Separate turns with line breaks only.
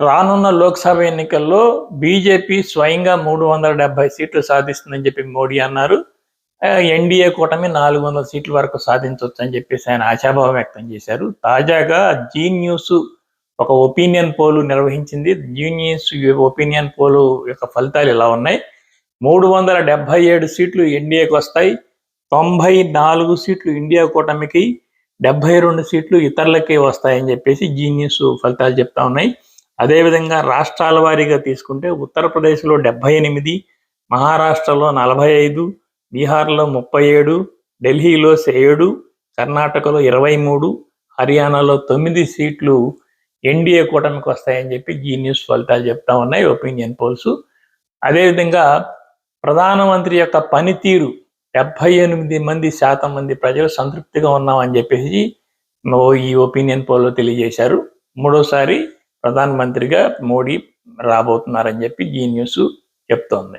రానున్న లోక్సభ ఎన్నికల్లో బీజేపీ స్వయంగా మూడు వందల డెబ్బై సీట్లు సాధిస్తుందని చెప్పి మోడీ అన్నారు. ఎన్డీఏ కూటమి నాలుగు వందల సీట్ల వరకు సాధించవచ్చు అని చెప్పేసి ఆయన ఆశాభావం వ్యక్తం చేశారు. తాజాగా జీ న్యూస్ ఒక ఒపీనియన్ పోలు నిర్వహించింది. జీ న్యూస్ ఒపీనియన్ పోలు యొక్క ఫలితాలు ఇలా ఉన్నాయి. మూడు వందల డెబ్బై ఏడు సీట్లు ఎన్డీఏకి వస్తాయి. తొంభై నాలుగు సీట్లు ఇండియా కూటమికి డెబ్బై రెండు సీట్లు ఇతరులకి వస్తాయని చెప్పేసి జీ న్యూస్ ఫలితాలు చెప్తా ఉన్నాయి. అదేవిధంగా రాష్ట్రాల వారీగా తీసుకుంటే ఉత్తరప్రదేశ్లో డెబ్బై ఎనిమిది మహారాష్ట్రలో నలభై ఐదు బీహార్లో ముప్పై ఏడు ఢిల్లీలో ఏడు కర్ణాటకలో ఇరవై మూడు హర్యానాలో తొమ్మిది సీట్లు ఎన్డీఏ కూటమికి వస్తాయని చెప్పి ఈ న్యూస్ ఫలితాలు చెప్తా ఉన్నాయి ఒపీనియన్ పోల్స్. అదేవిధంగా ప్రధానమంత్రి యొక్క పనితీరు డెబ్బై ఎనిమిది మంది శాతం మంది ప్రజలు సంతృప్తిగా ఉన్నామని చెప్పేసి ఓ ఈ ఒపీనియన్ పోల్లో తెలియజేశారు. మూడోసారి ప్రధానమంత్రిగా మోడీ రాబోతున్నారని చెప్పి ఈ న్యూస్ చెప్తోంది.